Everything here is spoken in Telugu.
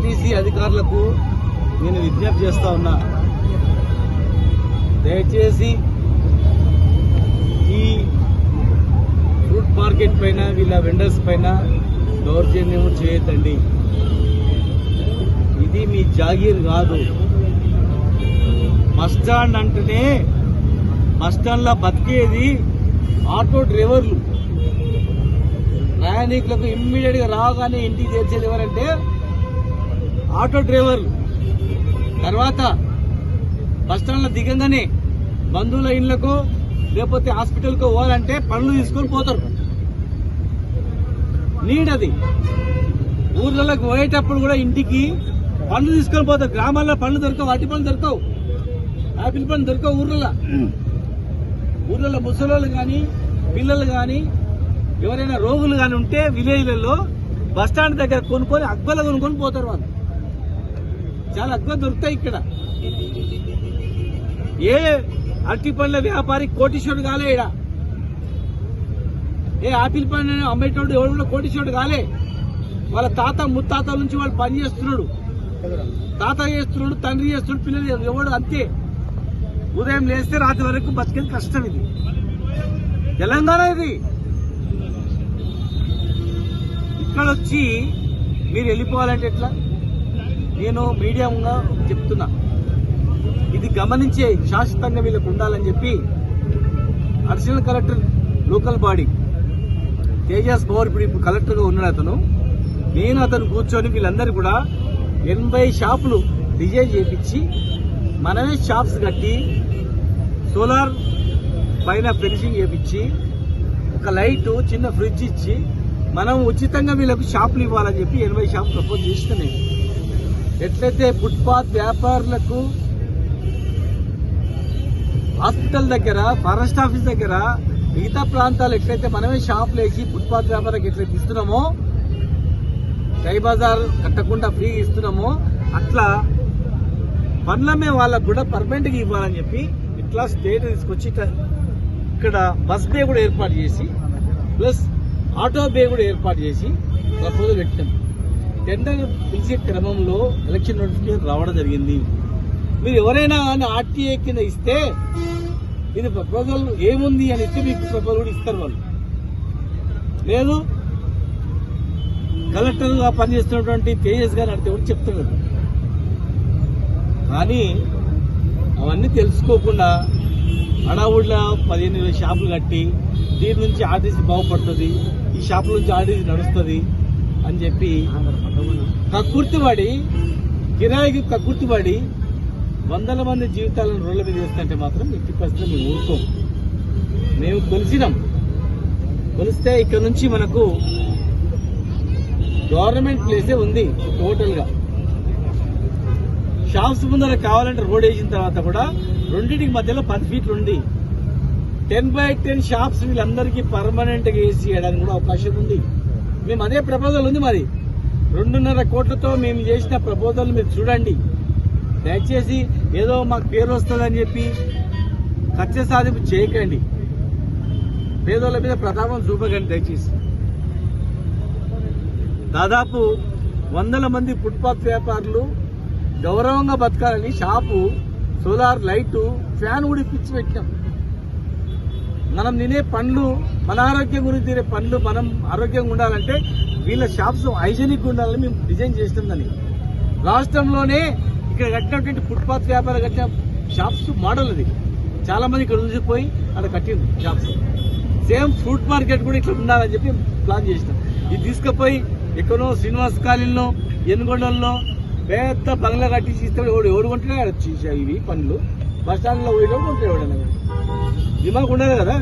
ఆర్టీసీ అధికారులకు నేను విజ్ఞప్తి చేస్తా ఉన్నా. దయచేసి ఈ ఫ్రూట్ మార్కెట్ పైన వీళ్ళ వెండర్స్ పైన దౌర్జన్యం చేయొద్దండి. ఇది మీ జాగీర్ కాదు. బస్ స్టాండ్ అంటేనే బస్ స్టాండ్లో బతికేది ఆటో డ్రైవర్లు. ప్రయాణికులకు ఇమ్మీడియట్గా రాగానే ఇంటికి చేర్చేది ఎవరంటే ఆటో డ్రైవర్లు. తర్వాత బస్ స్టాండ్లో దిగంగానే బంధువుల ఇళ్ళకు లేకపోతే హాస్పిటల్కు పోవాలంటే పనులు తీసుకొని పోతారు. నీడ్ అది ఊర్లలోకి పోయేటప్పుడు కూడా ఇంటికి పండ్లు తీసుకొని పోతారు. గ్రామాల్లో పండ్లు దొరకవు అట్టి పండ్లు దొరకవు. ఆపిల్ పండ్లు దొరకవు ఊర్లలో ఊర్లలో ముసలోళ్ళు కానీ పిల్లలు కానీ ఎవరైనా రోగులు కానీ ఉంటే విలేజ్లలో బస్ స్టాండ్ దగ్గర కొనుక్కొని అగ్బల కొనుక్కొని పోతారు వాళ్ళు. చాలా అగ్బ దొరుకుతాయి ఇక్కడ. ఏ అరటి పండ్ల వ్యాపారి కోటీశ్వరుడు కాలే ఈడ. ఏ ఆపిల్ పండు అమ్మేటోడు ఎవడు కూడా కోటీశ్వరుడు కాలే. వాళ్ళ తాత ముత్తాతల నుంచి వాళ్ళు పని చేస్తున్నాడు. తాత చేస్తున్నాడు తండ్రి చేస్తున్నాడు పిల్లలు ఎవడు అంతే. ఉదయం లేస్తే రాత్రి వరకు బతికేది కష్టం ఇది. తెలంగాణ ఇది. ఇక్కడ వచ్చి మీరు వెళ్ళిపోవాలంటే ఎట్లా? నేను మీడియంగా చెప్తున్నా. ఇది గమనించే శాశ్వతంగా వీళ్ళకు ఉండాలని చెప్పి additional collector local body Tejas Pawar ఇప్పుడు ఇప్పుడు కలెక్టర్గా ఉన్నాడు అతను. నేను అతను కూర్చొని వీళ్ళందరూ కూడా ఎనభై షాపులు డిజైన్ చేపించి మనమే షాప్స్ కట్టి సోలార్ పైన ఫెన్సింగ్ చేపించి ఒక లైట్ చిన్న ఫ్రిడ్జ్ ఇచ్చి మనం ఉచితంగా వీళ్ళకు షాపులు ఇవ్వాలని చెప్పి ఎనభై షాప్ ప్రపోజ్ చేస్తున్నాయి. ఎట్లయితే ఫుట్పాత్ వ్యాపారులకు హాస్పిటల్ దగ్గర ఫారెస్ట్ ఆఫీస్ దగ్గర మిగతా ప్రాంతాలు ఎట్లయితే మనమే షాపులు వేసి ఫుట్పాత్ వ్యాపారాలకు ఎట్లయితే ఇస్తున్నామో టై బజార్ కట్టకుండా ఫ్రీ ఇస్తున్నామో అట్లా పనులమే వాళ్ళకు కూడా పర్మనెంట్గా ఇవ్వాలని చెప్పి ఇట్లా స్టేట్ తీసుకొచ్చి ఇక్కడ బస్ బే కూడా ఏర్పాటు చేసి ప్లస్ ఆటో బే కూడా ఏర్పాటు చేసి ప్రపోజల్ పెట్టాం టెండర్ పిలిచే క్రమంలో ఎలక్షన్ నోటిఫికేషన్ రావడం జరిగింది. మీరు ఎవరైనా కానీ ఆర్టీఏ కింద ఇస్తే ఇది ప్రపోజల్ ఏముంది అని ఇస్తే మీకు ప్రపోజల్ కూడా ఇస్తారు వాళ్ళు. లేదు కలెక్టర్గా పనిచేస్తున్నటువంటి తేజస్ గారు అంటే కూడా చెప్తున్నారు కానీ అవన్నీ తెలుసుకోకుండా హడావుడిలో పదిహేను షాపులు కట్టి దీని నుంచి ఆర్టీసీ బాగుపడుతుంది ఈ షాపుల నుంచి ఆర్టీసీ నడుస్తుంది. అని చెప్పి కక్కుర్తిపడి కిరాయికి కక్కుర్తిపడి వందల మంది జీవితాలను రోడ్ల మీద వేస్తుంటే మాత్రం ఎట్టి పరిస్థితుల్లో మేము ఊరుకోం మేము కొలిసినాం కొలిస్తే ఇక్కడ నుంచి మనకు గవర్నమెంట్ ప్లేసే ఉంది టోటల్గా. షాప్స్ ముందర కావాలంటే రోడ్ వేసిన తర్వాత కూడా రెండింటికి మధ్యలో పది ఫీట్లు ఉంది. టెన్ బై టెన్ షాప్స్ వీళ్ళందరికీ పర్మనెంట్గా వేసి చేయడానికి కూడా అవకాశం ఉంది. మేము అదే ప్రపోజల్ ఉంది మరి. రెండున్నర కోట్లతో మేము చేసిన ప్రపోజల్ మీరు చూడండి. దయచేసి ఏదో మాకు పేరు వస్తుందని చెప్పి ఖర్చు సాధింపు చేయకండి. పేదోళ్ళ మీద ప్రతాపం చూపకండి దయచేసి. దాదాపు వందల మంది ఫుట్పాత్ వ్యాపారులు గౌరవంగా బతకాలని షాపు సోలార్ లైటు ఫ్యాన్ కూడా ఇప్పించి పెట్టాం మనం తినే పండ్లు మన ఆరోగ్యం గురించి తినే పండ్లు మనం ఆరోగ్యంగా ఉండాలంటే వీళ్ళ షాప్స్ హైజెనిక్ ఉండాలని మేము డిజైన్ చేసినాం దాన్ని. రాష్ట్రంలోనే ఇక్కడ కట్టినటువంటి ఫుట్పాత్ వ్యాపారం కట్టిన షాప్స్ మోడల్ అది. చాలామంది ఇక్కడ ఉంచిపోయి అక్కడ కట్టింది షాప్స్ సేమ్ ఫ్రూట్ మార్కెట్ కూడా ఇట్లా ఉండాలని చెప్పి ప్లాన్ చేసినాం ఇది తీసుకుపోయి ఎక్కడో శ్రీనివాస్ కాలనీలో ఎనుగొండల్లో పెద్ద బంగ్లా కట్టించి ఇస్తే ఎవడు ఎవడు కొంటే ఇవి పండ్లు. బస్ స్టాండ్లో పోయేటప్పుడు ఎవడన్నా. ವಿಮಾ ಕೊಂಡಾರ